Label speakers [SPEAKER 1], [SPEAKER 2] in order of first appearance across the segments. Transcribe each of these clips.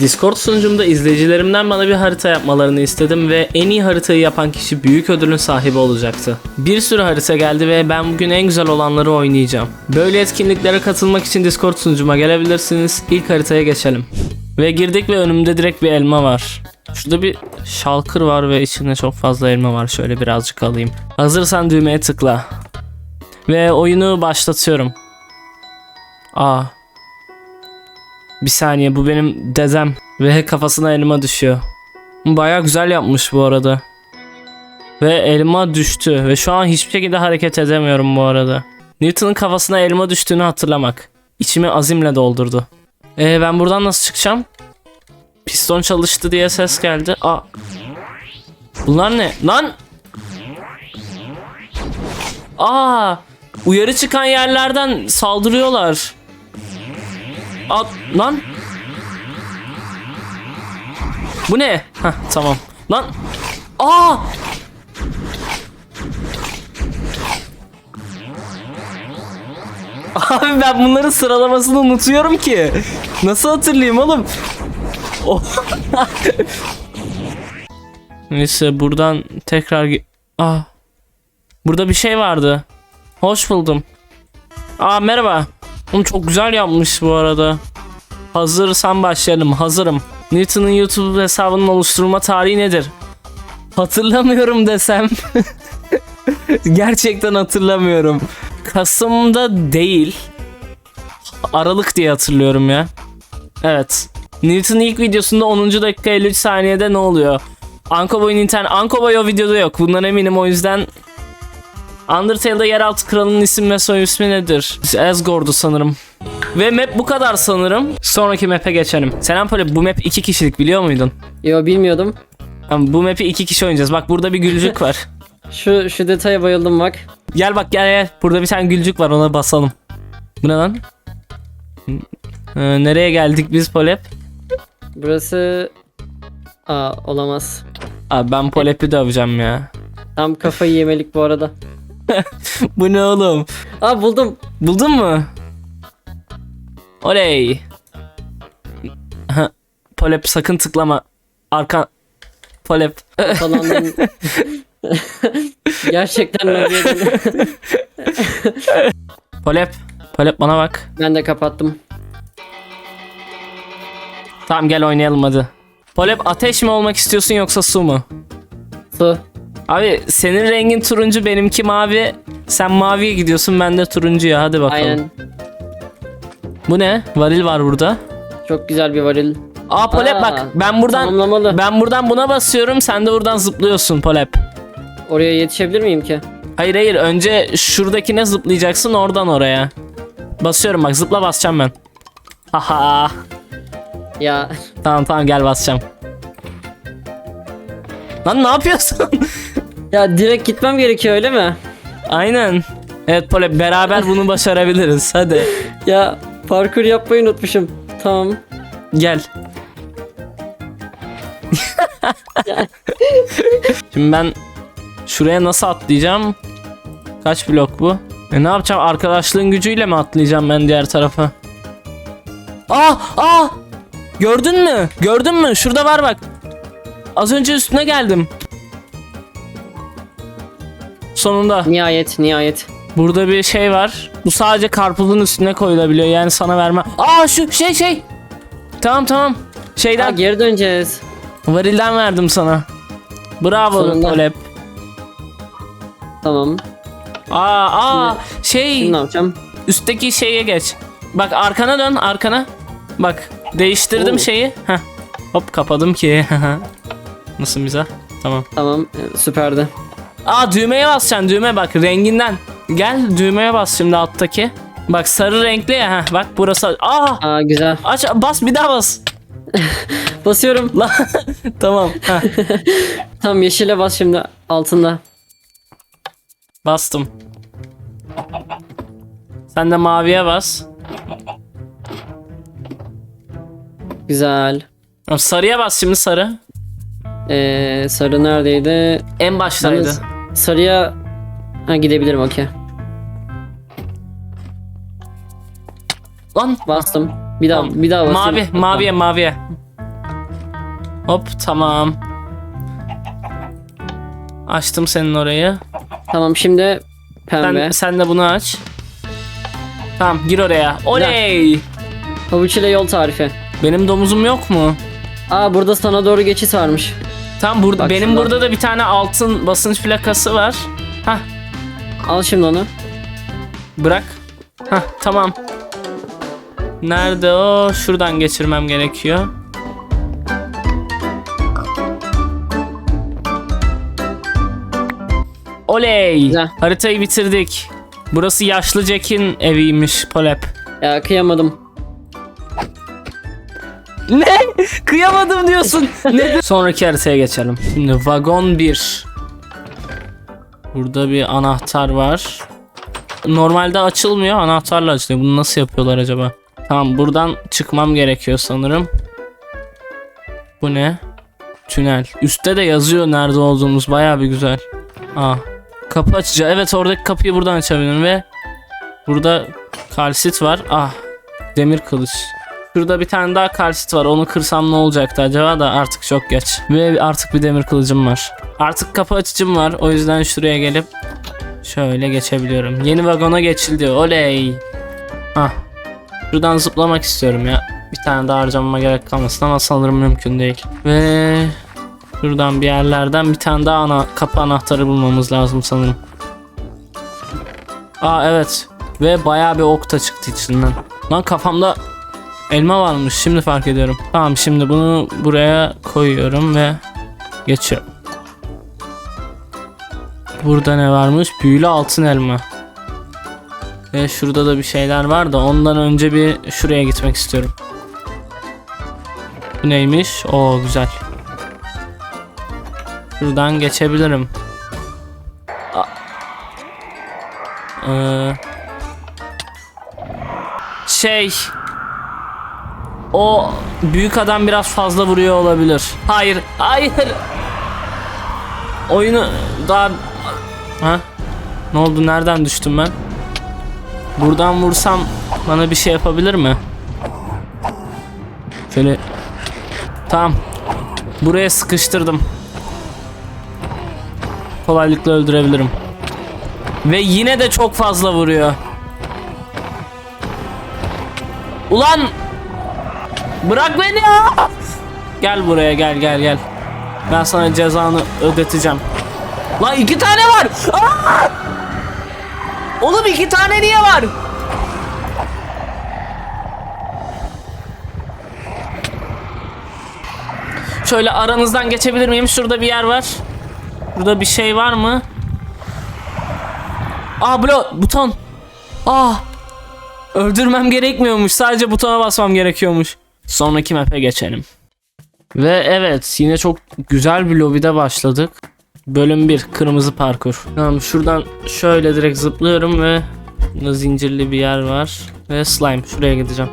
[SPEAKER 1] Discord sunucumda izleyicilerimden bana bir harita yapmalarını istedim ve en iyi haritayı yapan kişi büyük ödülün sahibi olacaktı. Bir sürü harita geldi ve ben bugün en güzel olanları oynayacağım. Böyle etkinliklere katılmak için Discord sunucuma gelebilirsiniz. İlk haritaya geçelim. Ve girdik ve önümde direkt bir elma var. Şurada bir şalkır var ve içinde çok fazla elma var. Şöyle birazcık alayım. Hazırsan düğmeye tıkla. Ve oyunu başlatıyorum. Aa. Bir saniye bu benim dedem. Ve kafasına elma düşüyor. Baya güzel yapmış bu arada. Ve elma düştü. Ve şu an hiçbir şekilde hareket edemiyorum bu arada. Newton'un kafasına elma düştüğünü hatırlamak. İçimi azimle doldurdu. Ee, ben buradan nasıl çıkacağım? Piston çalıştı diye ses geldi. Aa. Bunlar ne? Lan! Aa! Uyarı çıkan yerlerden saldırıyorlar. At lan. Bu ne? Hah tamam. Lan. Aa! Abi ben bunların sıralamasını unutuyorum ki. Nasıl hatırlayayım oğlum? Neyse buradan tekrar Aa. Burada bir şey vardı. Hoş buldum. Aa merhaba. Oğlum çok güzel yapmış bu arada. Hazırsan başlayalım. Hazırım. Newton'un YouTube hesabının oluşturulma tarihi nedir? Hatırlamıyorum desem. Gerçekten hatırlamıyorum. Kasım'da değil. Aralık diye hatırlıyorum ya. Evet. Newton'un ilk videosunda 10. dakika 53 saniyede ne oluyor? Ankoboy'un internet... Ankoboy o videoda yok. Bundan eminim o yüzden... Undertale'da yeraltı kralının isim ve soy ismi nedir? Asgord'u sanırım. Ve map bu kadar sanırım. Sonraki map'e geçelim. Selam Poli bu map 2 kişilik biliyor muydun?
[SPEAKER 2] Yo bilmiyordum.
[SPEAKER 1] Ama bu map'i 2 kişi oynayacağız. Bak burada bir gülcük var.
[SPEAKER 2] Şu şu detaya bayıldım bak.
[SPEAKER 1] Gel bak gel gel. Burada bir tane gülcük var ona basalım. Bu ne lan? Ee, nereye geldik biz Polep?
[SPEAKER 2] Burası Aa olamaz.
[SPEAKER 1] Abi ben Polep'i döveceğim ya.
[SPEAKER 2] Tam kafayı yemelik bu arada.
[SPEAKER 1] bu ne oğlum?
[SPEAKER 2] Aa buldum.
[SPEAKER 1] Buldun mu? Oley. Polep sakın tıklama. Arka Polep.
[SPEAKER 2] Gerçekten döndüm.
[SPEAKER 1] Polep. Polep bana bak.
[SPEAKER 2] Ben de kapattım.
[SPEAKER 1] Tamam gel oynayalım hadi. Polep ateş mi olmak istiyorsun yoksa su mu?
[SPEAKER 2] Su.
[SPEAKER 1] Abi senin rengin turuncu benimki mavi. Sen maviye gidiyorsun ben de turuncuya hadi bakalım.
[SPEAKER 2] Aynen.
[SPEAKER 1] Bu ne? Varil var burada.
[SPEAKER 2] Çok güzel bir varil.
[SPEAKER 1] Aa Polep
[SPEAKER 2] Aa,
[SPEAKER 1] bak ben buradan
[SPEAKER 2] Tamamlamalı.
[SPEAKER 1] ben buradan buna basıyorum sen de buradan zıplıyorsun Polep.
[SPEAKER 2] Oraya yetişebilir miyim ki?
[SPEAKER 1] Hayır hayır önce şuradakine zıplayacaksın oradan oraya. Basıyorum bak zıpla basacağım ben. Haha.
[SPEAKER 2] Ya
[SPEAKER 1] Tamam tamam gel basacağım. Lan ne yapıyorsun?
[SPEAKER 2] ya direkt gitmem gerekiyor öyle mi?
[SPEAKER 1] Aynen. Evet Polep beraber bunu başarabiliriz. Hadi
[SPEAKER 2] Ya parkur yapmayı unutmuşum. Tamam.
[SPEAKER 1] gel. Şimdi ben şuraya nasıl atlayacağım? Kaç blok bu? E ne yapacağım? Arkadaşlığın gücüyle mi atlayacağım ben diğer tarafa? Ah ah! Gördün mü? Gördün mü? Şurada var bak. Az önce üstüne geldim. Sonunda.
[SPEAKER 2] Nihayet nihayet.
[SPEAKER 1] Burada bir şey var. Bu sadece karpuzun üstüne koyulabiliyor. Yani sana verme. Aa şu şey şey. Tamam tamam.
[SPEAKER 2] Ha,
[SPEAKER 1] Şeyden
[SPEAKER 2] geri döneceğiz.
[SPEAKER 1] varilden verdim sana. Bravo. Olep.
[SPEAKER 2] Tamam.
[SPEAKER 1] Aa aa şey
[SPEAKER 2] Şimdi ne yapacağım?
[SPEAKER 1] üstteki şeye geç. Bak arkana dön arkana. Bak değiştirdim
[SPEAKER 2] Oo.
[SPEAKER 1] şeyi. Heh. Hop kapadım ki. Nasıl mizah? Tamam.
[SPEAKER 2] Tamam. e, Süperdi.
[SPEAKER 1] Aa düğmeye basacaksın düğme bak renginden. Gel düğmeye bas şimdi alttaki. Bak sarı renkli ya. Heh, bak burası. Aa
[SPEAKER 2] Aa güzel.
[SPEAKER 1] aç bas bir daha bas.
[SPEAKER 2] Basıyorum.
[SPEAKER 1] Lan tamam. heh,
[SPEAKER 2] Tam yeşile bas şimdi altında.
[SPEAKER 1] bastım. Sen de maviye bas.
[SPEAKER 2] Güzel.
[SPEAKER 1] Tamam, Sarıya bas şimdi sarı.
[SPEAKER 2] Ee, sarı neredeydi?
[SPEAKER 1] En baştaydı.
[SPEAKER 2] Yalnız sarıya ha, gidebilirim okey.
[SPEAKER 1] Lan
[SPEAKER 2] Bastım. Bir daha bir daha basayım.
[SPEAKER 1] mavi maviye maviye. Hop tamam. Açtım senin orayı.
[SPEAKER 2] Tamam şimdi pembe.
[SPEAKER 1] Sen, sen de bunu aç. Tamam gir oraya. Oley!
[SPEAKER 2] Havuç ile yol tarifi.
[SPEAKER 1] Benim domuzum yok mu?
[SPEAKER 2] Aa burada sana doğru geçit varmış.
[SPEAKER 1] Tam burada
[SPEAKER 2] Bak
[SPEAKER 1] benim burada da bir tane altın basınç plakası var. Hah
[SPEAKER 2] Al şimdi onu.
[SPEAKER 1] bırak. Hah tamam. Nerede o? Şuradan geçirmem gerekiyor. Oley!
[SPEAKER 2] Güzel.
[SPEAKER 1] Haritayı bitirdik. Burası yaşlı Jack'in eviymiş Polep.
[SPEAKER 2] Ya kıyamadım.
[SPEAKER 1] Ne? Kıyamadım diyorsun. ne? Sonraki haritaya geçelim. Şimdi vagon 1. Burada bir anahtar var. Normalde açılmıyor. Anahtarla açılıyor. Bunu nasıl yapıyorlar acaba? Tamam buradan çıkmam gerekiyor sanırım. Bu ne? Tünel. Üstte de yazıyor nerede olduğumuz. Baya bir güzel. Aa. Kapı açıcı. Evet oradaki kapıyı buradan açabilirim ve burada kalsit var. Ah. Demir kılıç. Şurada bir tane daha kalsit var. Onu kırsam ne olacaktı acaba da artık çok geç. Ve artık bir demir kılıcım var. Artık kapı açıcım var. O yüzden şuraya gelip şöyle geçebiliyorum. Yeni vagona geçildi. Oley. Hah. Şuradan zıplamak istiyorum ya. Bir tane daha harcamama gerek kalmasın ama sanırım mümkün değil. Ve şuradan bir yerlerden bir tane daha ana kapı anahtarı bulmamız lazım sanırım. Aa evet. Ve bayağı bir ok da çıktı içinden. Lan kafamda elma varmış şimdi fark ediyorum. Tamam şimdi bunu buraya koyuyorum ve geçiyorum. Burada ne varmış? Büyülü altın elma. Ve şurada da bir şeyler var da ondan önce bir şuraya gitmek istiyorum. Bu neymiş? Oo güzel. Şuradan geçebilirim. Ee, şey o büyük adam biraz fazla vuruyor olabilir. Hayır, hayır. Oyunu daha ha? Ne oldu? Nereden düştüm ben? Buradan vursam bana bir şey yapabilir mi? Şöyle Tamam. Buraya sıkıştırdım. Kolaylıkla öldürebilirim. Ve yine de çok fazla vuruyor. Ulan! Bırak beni ya! Gel buraya gel gel gel. Ben sana cezanı ödeteceğim. Lan iki tane var! Aa! Oğlum iki tane niye var? Şöyle aranızdan geçebilir miyim? Şurada bir yer var. Burada bir şey var mı? Aa blo buton. Aa. Öldürmem gerekmiyormuş. Sadece butona basmam gerekiyormuş. Sonraki map'e geçelim. Ve evet yine çok güzel bir lobide başladık. Bölüm 1 kırmızı parkur. Tamam şuradan şöyle direkt zıplıyorum ve zincirli bir yer var. Ve slime şuraya gideceğim.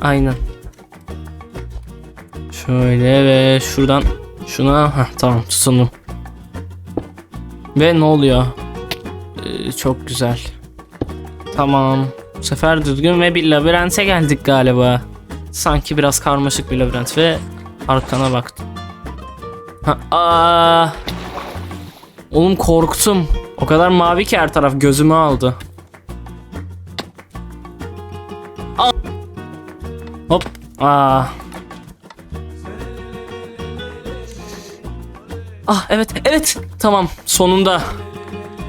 [SPEAKER 1] Aynen. Şöyle ve şuradan şuna Heh, tamam tutundum. Ve ne oluyor? Ee, çok güzel. Tamam. Sefer düzgün ve bir labirente geldik galiba. Sanki biraz karmaşık bir labirent ve arkana baktım. Ha, aa. Oğlum korktum. O kadar mavi ki her taraf gözümü aldı. Aa. Hop. Aa. Ah evet evet tamam sonunda.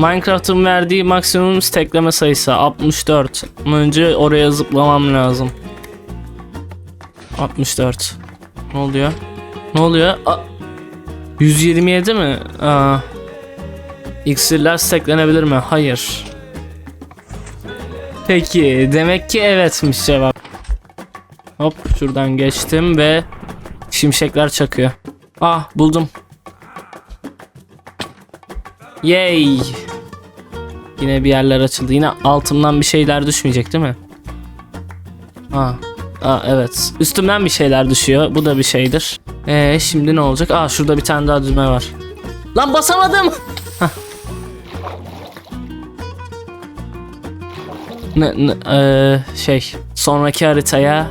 [SPEAKER 1] Minecraft'ın verdiği maksimum stackleme sayısı 64. Ama önce oraya zıplamam lazım. 64. Ne oluyor? Ne oluyor? Aa, 127 mi? Aa. İksirler stacklenebilir mi? Hayır. Peki demek ki evetmiş cevap. Hop şuradan geçtim ve şimşekler çakıyor. Ah buldum. Yay. Yine bir yerler açıldı. Yine altımdan bir şeyler düşmeyecek değil mi? Aa, aa evet. Üstümden bir şeyler düşüyor. Bu da bir şeydir. Ee şimdi ne olacak? Aa şurada bir tane daha düğme var. Lan basamadım. Ne, ne- ee, şey sonraki haritaya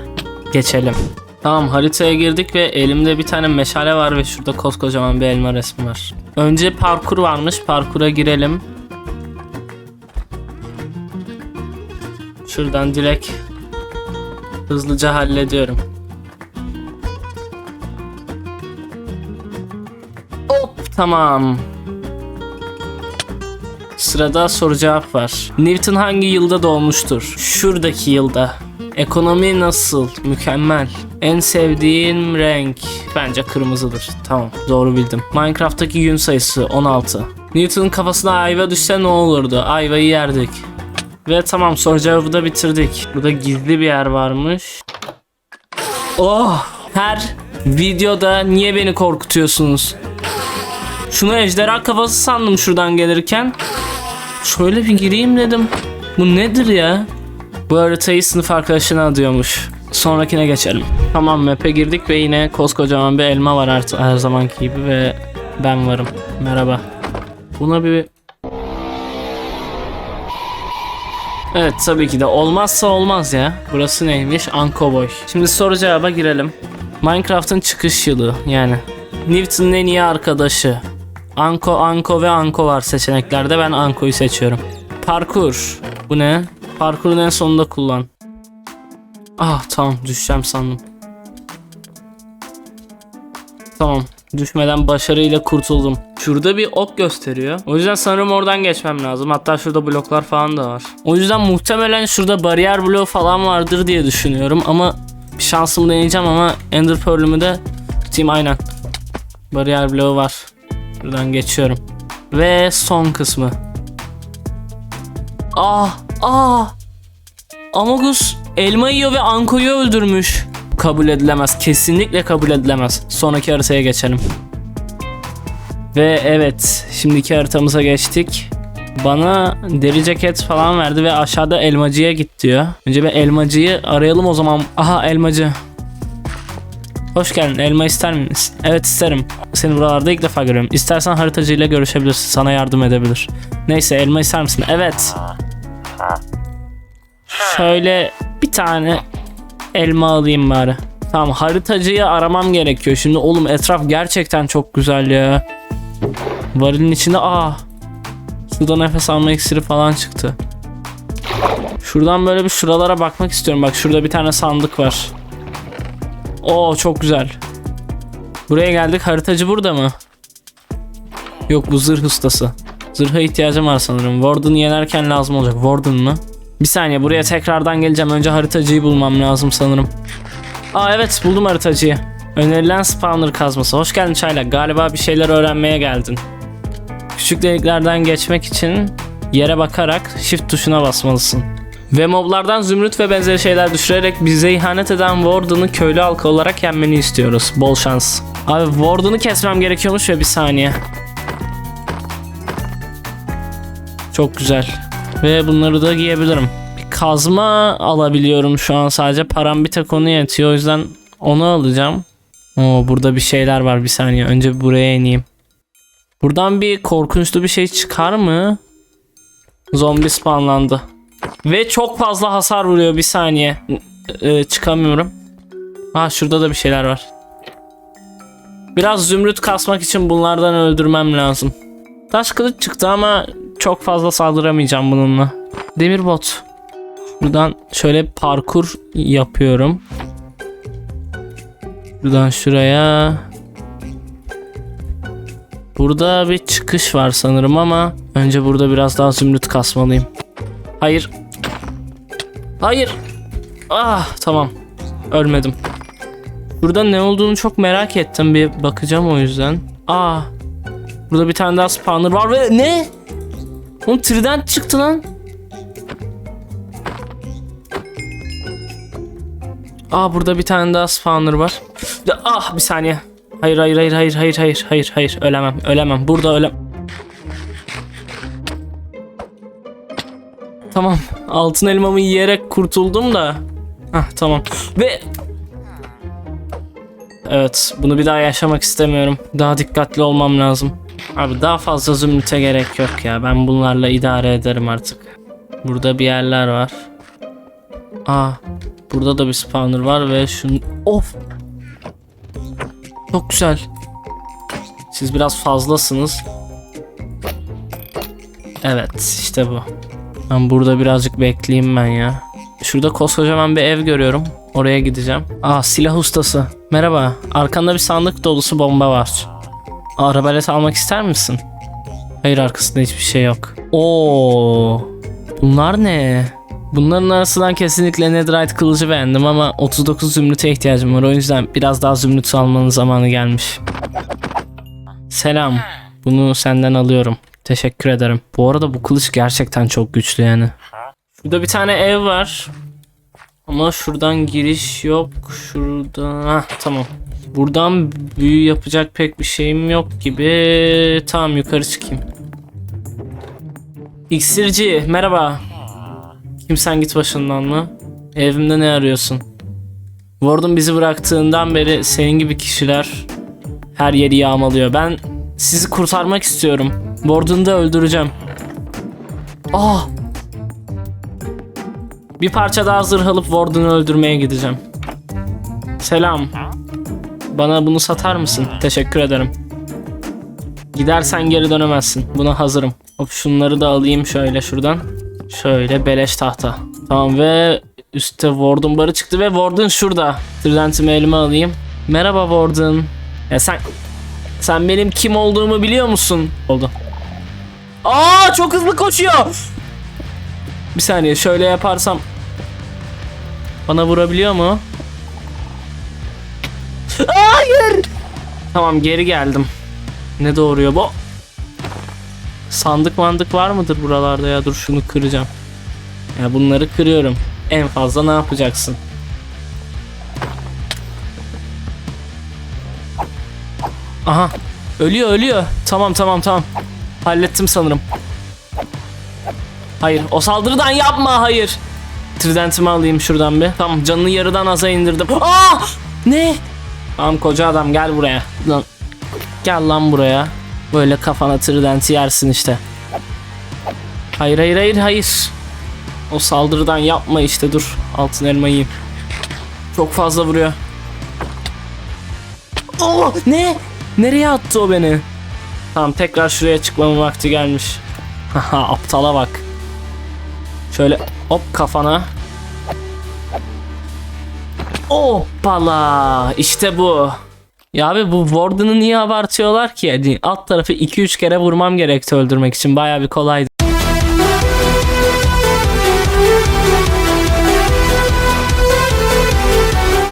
[SPEAKER 1] geçelim. Tamam haritaya girdik ve elimde bir tane meşale var ve şurada koskocaman bir elma resmi var. Önce parkur varmış. Parkura girelim. Şuradan direkt hızlıca hallediyorum. Hop tamam. Sırada soru cevap var. Newton hangi yılda doğmuştur? Şuradaki yılda. Ekonomi nasıl? Mükemmel. En sevdiğin renk? Bence kırmızıdır. Tamam doğru bildim. Minecraft'taki gün sayısı 16. Newton'un kafasına ayva düşse ne olurdu? Ayvayı yerdik. Ve tamam soru cevabı da bitirdik. Burada gizli bir yer varmış. Oh! Her videoda niye beni korkutuyorsunuz? Şunu ejderha kafası sandım şuradan gelirken. Şöyle bir gireyim dedim. Bu nedir ya? Bu haritayı sınıf arkadaşına adıyormuş. Sonrakine geçelim. Tamam map'e girdik ve yine koskocaman bir elma var her, her zamanki gibi ve ben varım. Merhaba. Buna bir... Evet tabii ki de olmazsa olmaz ya. Burası neymiş? Ankoboy. Şimdi soru cevaba girelim. Minecraft'ın çıkış yılı yani. Newton'un en iyi arkadaşı. Anko, Anko ve Anko var seçeneklerde. Ben Anko'yu seçiyorum. Parkur. Bu ne? Parkurun en sonunda kullan. Ah tamam düşeceğim sandım. Tamam. Düşmeden başarıyla kurtuldum. Şurada bir ok gösteriyor. O yüzden sanırım oradan geçmem lazım. Hatta şurada bloklar falan da var. O yüzden muhtemelen şurada bariyer bloğu falan vardır diye düşünüyorum. Ama bir şansımı deneyeceğim ama Ender Pearl'ümü de tutayım aynen. Bariyer bloğu var. Buradan geçiyorum. Ve son kısmı. Ah! Ah! Amogus elma yiyor ve Anko'yu öldürmüş. Kabul edilemez. Kesinlikle kabul edilemez. Sonraki haritaya geçelim. Ve evet, şimdiki haritamıza geçtik. Bana deri ceket falan verdi ve aşağıda elmacıya git diyor. Önce bir elmacıyı arayalım o zaman. Aha elmacı. Hoş geldin. Elma ister misin? Evet isterim. Seni buralarda ilk defa görüyorum. İstersen haritacıyla görüşebilirsin. Sana yardım edebilir. Neyse elma ister misin? Evet. Şöyle bir tane elma alayım bari. Tamam haritacıyı aramam gerekiyor. Şimdi oğlum etraf gerçekten çok güzel ya. Varilin içinde aa. Suda nefes alma iksiri falan çıktı. Şuradan böyle bir şuralara bakmak istiyorum. Bak şurada bir tane sandık var. Oo çok güzel. Buraya geldik. Haritacı burada mı? Yok bu zırh ustası. Zırha ihtiyacım var sanırım. Warden'ı yenerken lazım olacak. Warden mı? Bir saniye buraya tekrardan geleceğim. Önce haritacıyı bulmam lazım sanırım. Aa evet buldum haritacıyı. Önerilen spawner kazması. Hoş geldin Çaylak. Galiba bir şeyler öğrenmeye geldin. Küçük deliklerden geçmek için yere bakarak shift tuşuna basmalısın. Ve moblardan zümrüt ve benzeri şeyler düşürerek bize ihanet eden Warden'ı köylü halkı olarak yenmeni istiyoruz. Bol şans. Abi Warden'ı kesmem gerekiyormuş ve bir saniye. Çok güzel. Ve bunları da giyebilirim. Bir kazma alabiliyorum şu an sadece. Param bir tek onu yetiyor. O yüzden onu alacağım. Oo, burada bir şeyler var bir saniye. Önce buraya ineyim. Buradan bir korkunçlu bir şey çıkar mı? Zombi spawnlandı. Ve çok fazla hasar vuruyor bir saniye. Ee, çıkamıyorum. Ha şurada da bir şeyler var. Biraz zümrüt kasmak için bunlardan öldürmem lazım. Taş kılıç çıktı ama çok fazla saldıramayacağım bununla. Demir bot. Buradan şöyle parkur yapıyorum. Buradan şuraya. Burada bir çıkış var sanırım ama önce burada biraz daha zümrüt kasmalıyım. Hayır. Hayır. Ah tamam. Ölmedim. Burada ne olduğunu çok merak ettim. Bir bakacağım o yüzden. Aa. Burada bir tane daha spawner var ve ne? Oğlum trident çıktı lan. Aa burada bir tane daha spawner var. Ah bir saniye. Hayır hayır hayır hayır hayır hayır hayır hayır ölemem ölemem burada ölem. Tamam altın elmamı yiyerek kurtuldum da. Hah tamam ve Evet bunu bir daha yaşamak istemiyorum. Daha dikkatli olmam lazım. Abi daha fazla zümrüte gerek yok ya. Ben bunlarla idare ederim artık. Burada bir yerler var. Aa Burada da bir spawner var ve şun... Of! Çok güzel. Siz biraz fazlasınız. Evet işte bu. Ben burada birazcık bekleyeyim ben ya. Şurada koskocaman bir ev görüyorum. Oraya gideceğim. Aa silah ustası. Merhaba. Arkanda bir sandık dolusu bomba var. Arabalet almak ister misin? Hayır arkasında hiçbir şey yok. Oo. Bunlar ne? Bunların arasından kesinlikle Netherite kılıcı beğendim ama 39 zümrüte ihtiyacım var. O yüzden biraz daha zümrüt almanın zamanı gelmiş. Selam. Bunu senden alıyorum. Teşekkür ederim. Bu arada bu kılıç gerçekten çok güçlü yani. Şurada bir tane ev var. Ama şuradan giriş yok. Şurada... Hah, tamam. Buradan büyü yapacak pek bir şeyim yok gibi. Tamam yukarı çıkayım. İksirci merhaba. Kimsen git başından mı? Evimde ne arıyorsun? Warden bizi bıraktığından beri senin gibi kişiler her yeri yağmalıyor. Ben sizi kurtarmak istiyorum. Warden'ı da öldüreceğim. Ah! Bir parça daha zırh alıp Warden'ı öldürmeye gideceğim. Selam. Bana bunu satar mısın? Teşekkür ederim. Gidersen geri dönemezsin. Buna hazırım. Hop şunları da alayım şöyle şuradan. Şöyle beleş tahta. Tamam ve üstte Warden barı çıktı ve Warden şurada. Trident'imi elime alayım. Merhaba Warden. Ya sen sen benim kim olduğumu biliyor musun? Oldu. Aa çok hızlı koşuyor. Bir saniye şöyle yaparsam bana vurabiliyor mu? Hayır. Tamam geri geldim. Ne doğuruyor bu? Sandık mandık var mıdır buralarda ya? Dur şunu kıracağım. Ya bunları kırıyorum. En fazla ne yapacaksın? Aha. Ölüyor ölüyor. Tamam tamam tamam. Hallettim sanırım. Hayır o saldırıdan yapma hayır. Tridentimi alayım şuradan bir. Tamam canını yarıdan aza indirdim. Aa! Ne? Tamam koca adam gel buraya. Lan. Gel lan buraya. Böyle kafana tridenti yersin işte. Hayır hayır hayır hayır. O saldırıdan yapma işte dur. Altın elma yiyeyim. Çok fazla vuruyor. Oo, ne? Nereye attı o beni? Tamam tekrar şuraya çıkmamın vakti gelmiş. Haha aptala bak. Şöyle hop kafana. Hoppala işte bu. Ya abi bu Warden'ı niye abartıyorlar ki? Yani alt tarafı 2-3 kere vurmam gerekti öldürmek için. Bayağı bir kolaydı.